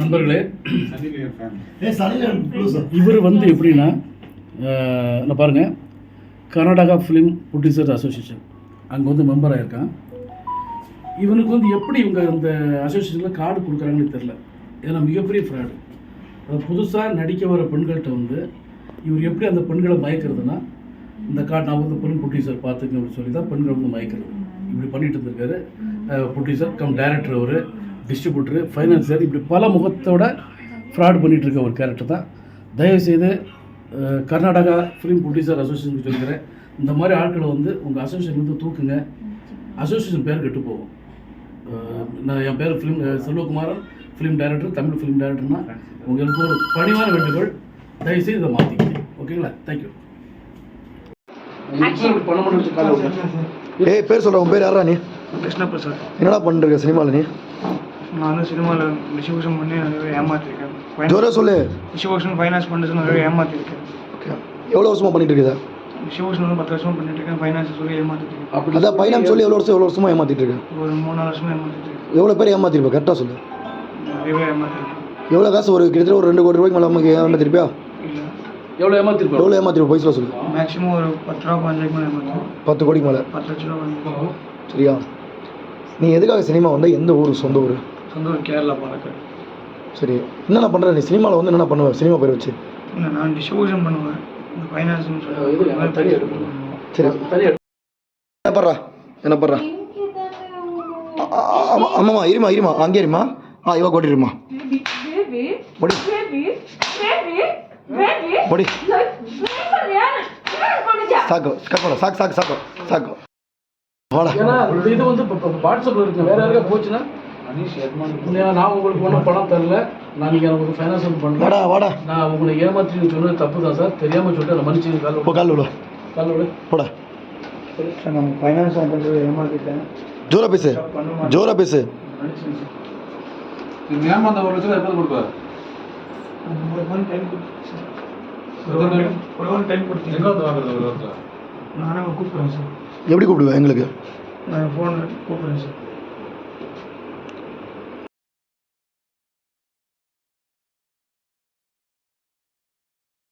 நண்பர்களே. இவர் வந்து எப்படின்னா நான் பாருங்கள் கர்நாடகா ஃபிலிம் ப்ரொடியூசர் அசோசியேஷன் அங்கே வந்து மெம்பர் ஆயிருக்கான். இவனுக்கு வந்து எப்படி இவங்க இந்த அசோசியேஷனில் கார்டு கொடுக்குறாங்கன்னு தெரில ஏன்னா மிகப்பெரிய ஃப்ராடு அது புதுசாக நடிக்க வர பெண்கள்கிட்ட வந்து இவர் எப்படி அந்த பெண்களை மயக்கிறதுனா இந்த கார்டு நான் வந்து பெண் ப்ரொடியூசர் பார்த்துங்க அப்படின்னு சொல்லி தான் பெண்கள் வந்து மயக்கிறது. இப்படி பண்ணிட்டு இருந்திருக்காரு. ப்ரொடியூசர் கம் டைரக்டர் அவர் டிஸ்ட்ரிபியூட்டரு ஃபைனான்சியர் இப்படி பல முகத்தோட ஃப்ராட் பண்ணிட்டு இருக்க ஒரு கேரக்டர் தான். தயவுசெய்து கர்நாடகா ஃபிலிம் ப்ரொடியூசர் அசோசியேஷன் சொல்லிக்கிறேன் இந்த மாதிரி ஆட்களை வந்து உங்கள் அசோசியேஷன் வந்து தூக்குங்க. அசோசியேஷன் பேர் கெட்டு போகும். நான் என் பேர் film Selvakumaran film director Tamil film டைரக்டர்னா உங்களுக்கு ஒரு பணிவான வேண்டுகோள். தயவுசெய்து இதை மாற்றிக்கிங்க ஓகேங்களா? தேங்க்யூ. ஏய் பேர் சொல்ற உன் பேர் யாரா நீ? கிருஷ்ண பிரசாத் என்னடா பண்ணிருக்க சினிமாவில் நீ? நான் வந்து சினிமாவில் டிஸ்ட்ரிபியூஷன் பண்ணி நிறைய ஏமாற்றிருக்கேன் ஜோரா சொல்லு. டிஸ்ட்ரிபியூஷன் ஃபைனான்ஸ் பண்ணிட்டு நிறைய ஏமாற்றிருக்கேன் ஓகே. எவ்வளோ வருஷமா பண்ணிட்டு இருக்குது டிஸ்ட்ரிபியூஷன் வந்து பத்து வருஷமா பண்ணிட்டு இருக்கேன். ஃபைனான்ஸ் சொல்லி ஏமாற்றிட்டு இருக்கேன். அப்படி அதான் பையனாம் சொல்லி எவ்வளோ வருஷம் எவ்வளோ வருஷமா ஏமாத்திட்டு இருக்கேன் ஒரு மூணு நாலு வருஷமா ஏமாற்றிட்டு இருக்கேன். எவ்வளோ பேர் ஏமாத்திருப்ப? கரெக்டாக சொல்லு. நிறையவே ஏமாற்றிருக்கேன் எவ்வளோ காசு? ஒரு கிட்டத்தட்ட ஒரு ரெண்டு கோடி ரூபாய்க்கு மேலே நமக்கு ஏமாத்திருப்பியா? இல்லை. எவ்வளோ ஏமாத்திருப்போம் எவ்வளோ ஏமாத்திருப்ப? பைசா சொல்லு மேக்ஸிமம் ஒரு பத்து ரூபா பதினஞ்சு பத்து கோடிக்கு மேலே. பத்து லட்ச ரூபா. சரியா? நீ எதுக்காக சினிமா வந்த? எந்த ஊர்? சொந்த ஊர்? சொந்த ஊர் கேரளா பாலக்காடு. சரி. என்னென்ன பண்ணுற நீ சினிமாவில் வந்து என்னென்ன பண்ணுவ? சினிமா பேர் வச்சு. நான் டிஸ்ட்ரிபியூஷன் பண்ணுவேன். இந்த. சரி. தனியா என்ன பண்ணுறா என்ன பண்ணுறா ஆமாம்மா இருமா இருமா. அங்கே இருமா. ஆ இவ கோட்டிருமா. பொடி. Mariana. சாக்கு சாக்கு சாக்கு சாக்கு சாக்கு வாடா ஏன்னா இந்த இது வந்து இப்போ வாட்ஸ்அப்பில் இருக்கு. வேற யாருக்கா போச்சுன்னா? நான் நான் உங்களுக்கு ஒன்றும் பணம் தரல. நான் நீங்கள் உங்களுக்கு ஃபைனான்ஸ் பண்ணல வாடா வாடா. நான் உங்களை ஏமாற்றி சொன்னது தப்பு தான் சார். தெரியாமல் சொல்லிட்டு நான் மன்னிச்சு கால் இப்போ கால் விடு. கால் விடு. போடா. சார் நான் ஃபைனான்ஸ் பண்ணுறது ஏமாற்றிட்டேன் ஜோரா பேசு. ஜோரா பேசு. ஏமாந்த ஒரு லட்சம் எப்போது கொடுப்பாரு? ஒரு ஒன் டைம் கொடுத்தீங்க எங்க வந்து வாங்குறது ஒரு நானே கூப்பிட்றேன் சார். எப்படி கூப்பிடுவேன் எங்களுக்கு? நான் ஃபோனில் கூப்பிட்றேன் சார்